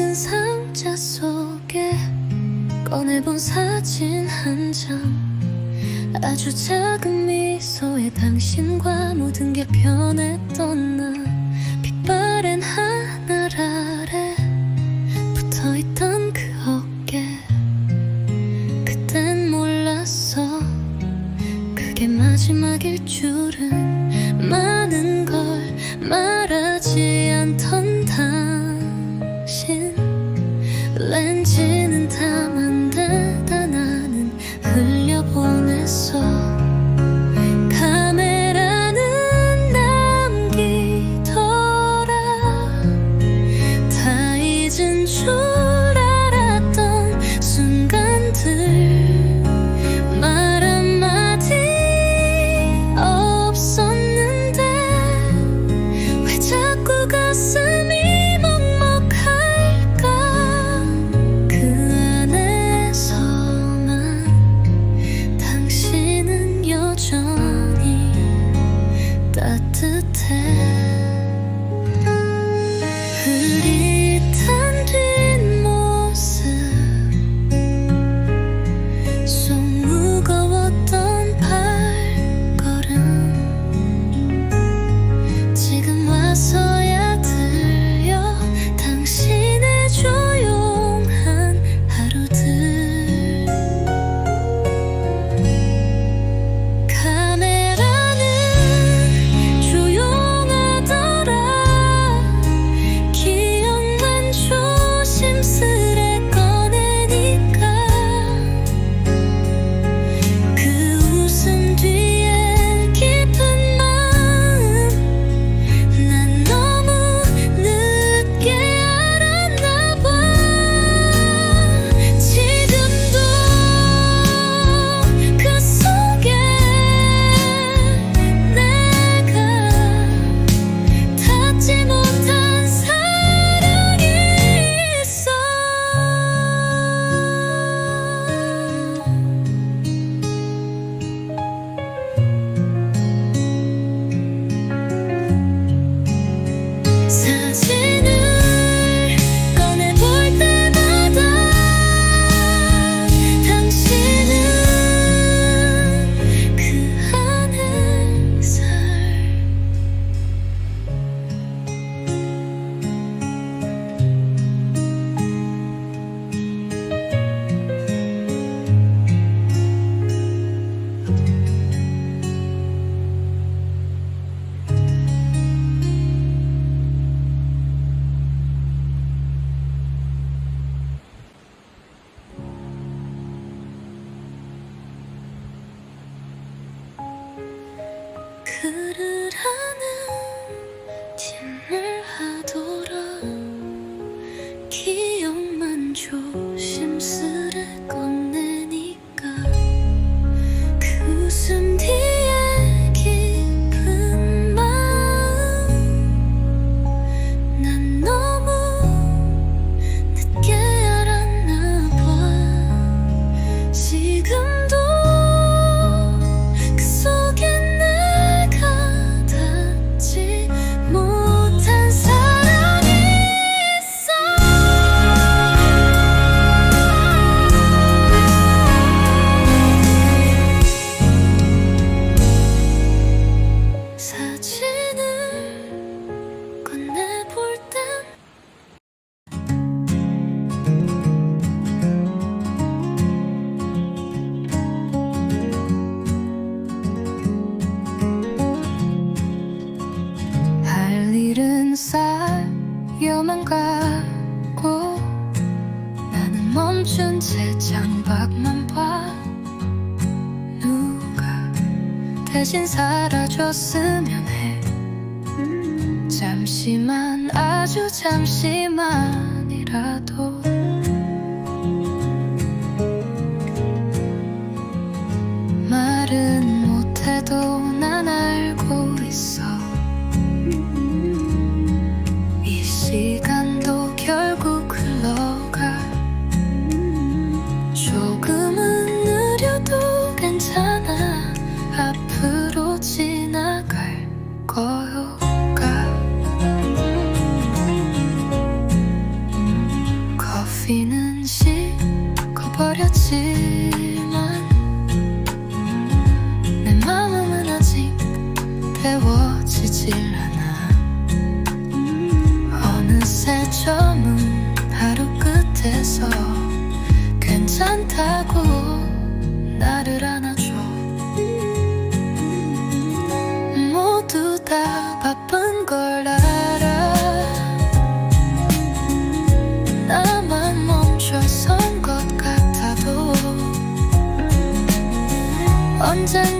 작은 상자 속에 꺼내본 사진 한 장. 아주 작은 미소에 당신과 모든 게 변했던 나 빛바랜 하 tú. turn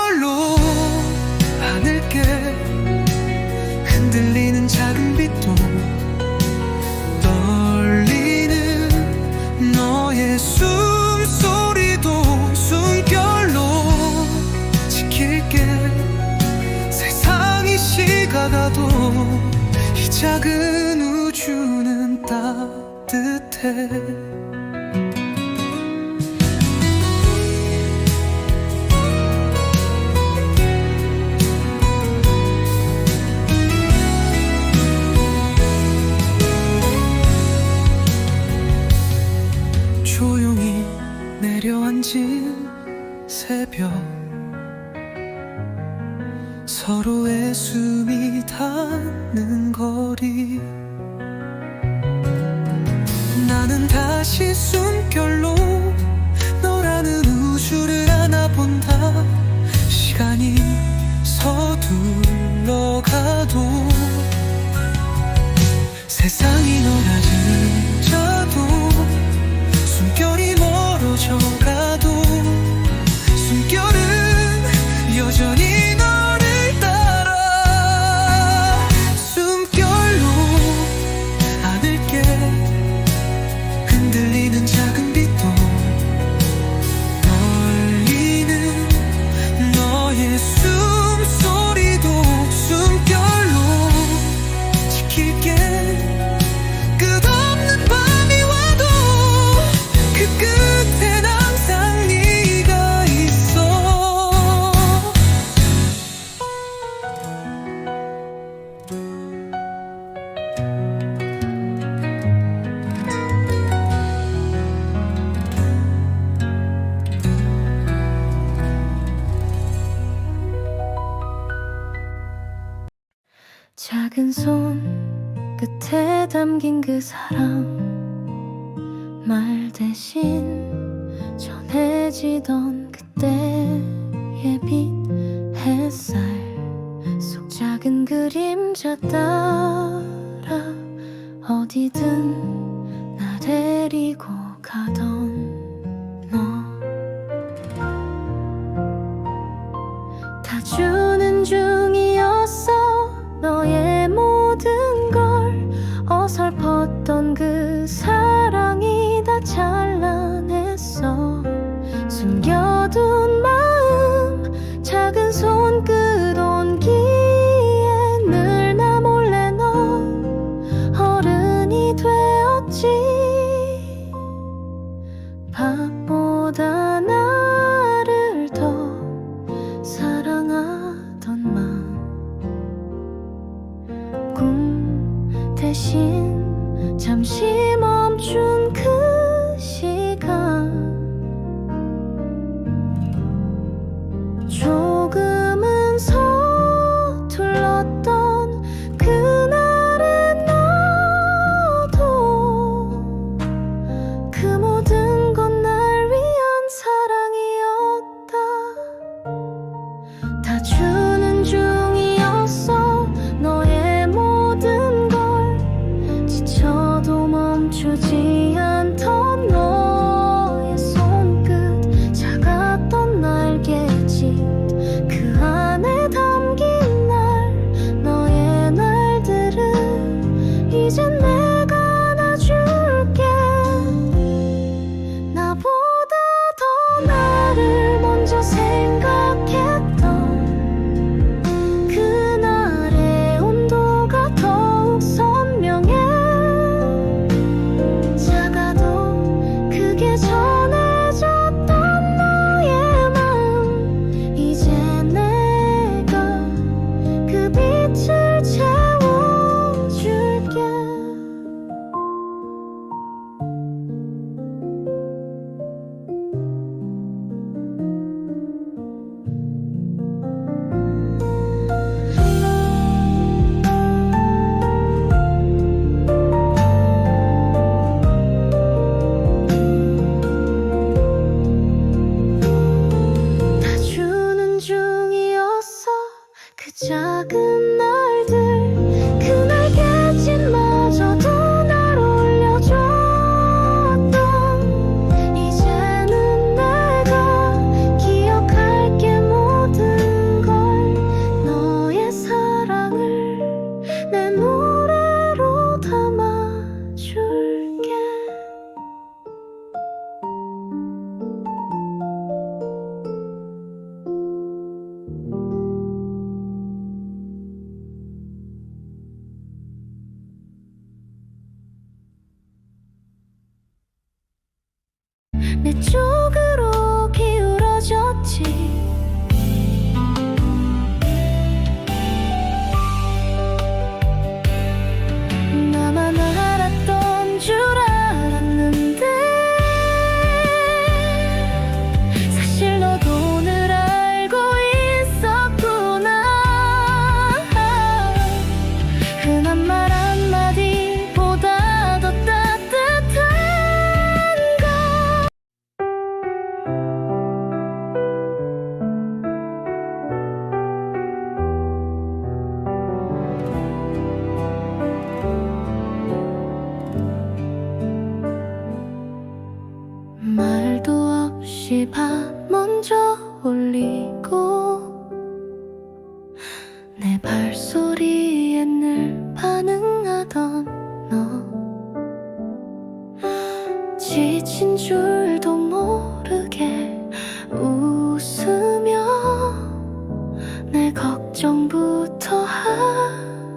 별로 하늘게 흔들리는 작은 빛도 떨리는 너의 숨소리도 숨결로 지킬게. 세상이 시가가도 이 작은 우주는 따뜻해. 진 새벽 서로의 숨이 닿는 거리. 나는 다시 숨 내 걱정부터 하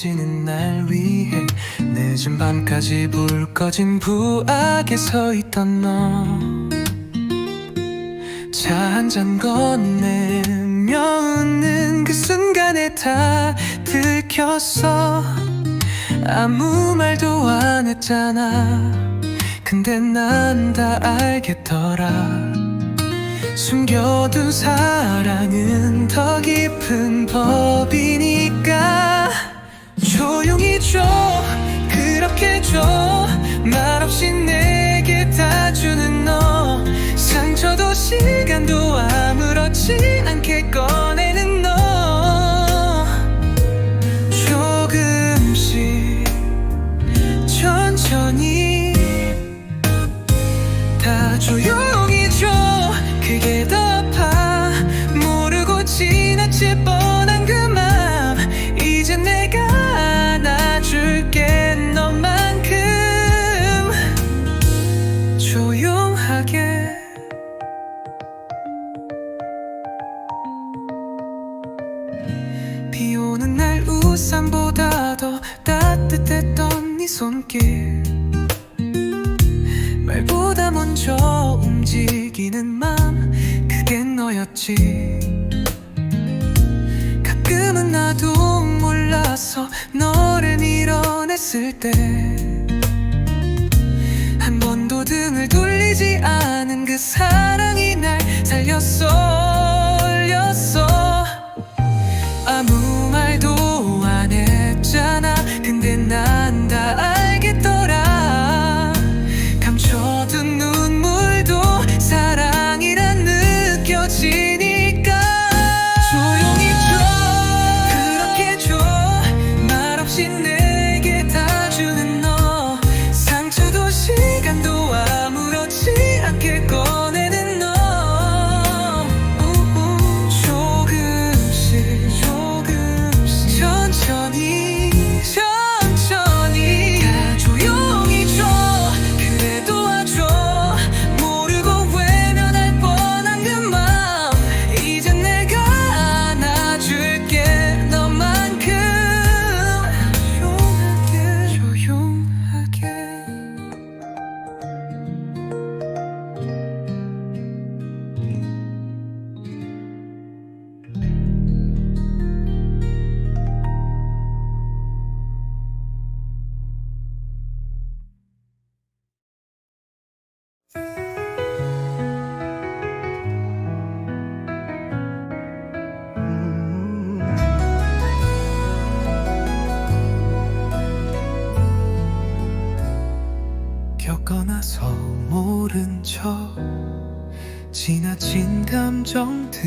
지는 날 위해 늦은 밤까지 불 꺼진 부엌에 서 있던 너 차 한 잔 건네며 웃는 그 순간에 다 들켰어. 아무 말도 안 했잖아. 근데 난 다 알겠더라. 숨겨둔 사랑은 더 깊은 법이니까. 조용히 줘. 그렇게 줘. 말없이 내게 다 주는 너. 상처도 시간도 아무렇지 않게 꺼내. 손길 말보다 먼저 움직이는 맘 그게 너였지. 가끔은 나도 몰라서 너를 밀어냈을 때 한 번도 등을 돌리지 않은 그 사랑이 날 살렸어. could go 겪어나서 모른 척 지나친 감정들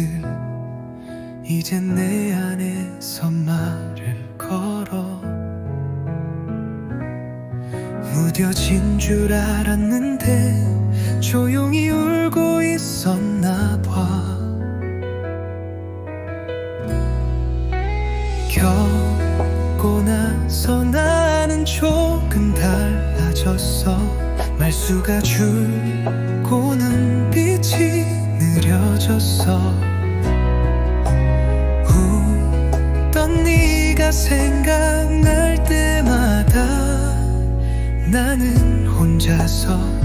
이젠 내 안에서 말을 걸어 무뎌진 줄 알았는데 조용히 울고 있었나 봐. 겪고 나서 나는 조금 달라졌어. 비수가 줄고는 빛이 느려졌어. 웃던 네가 생각날 때마다 나는 혼자서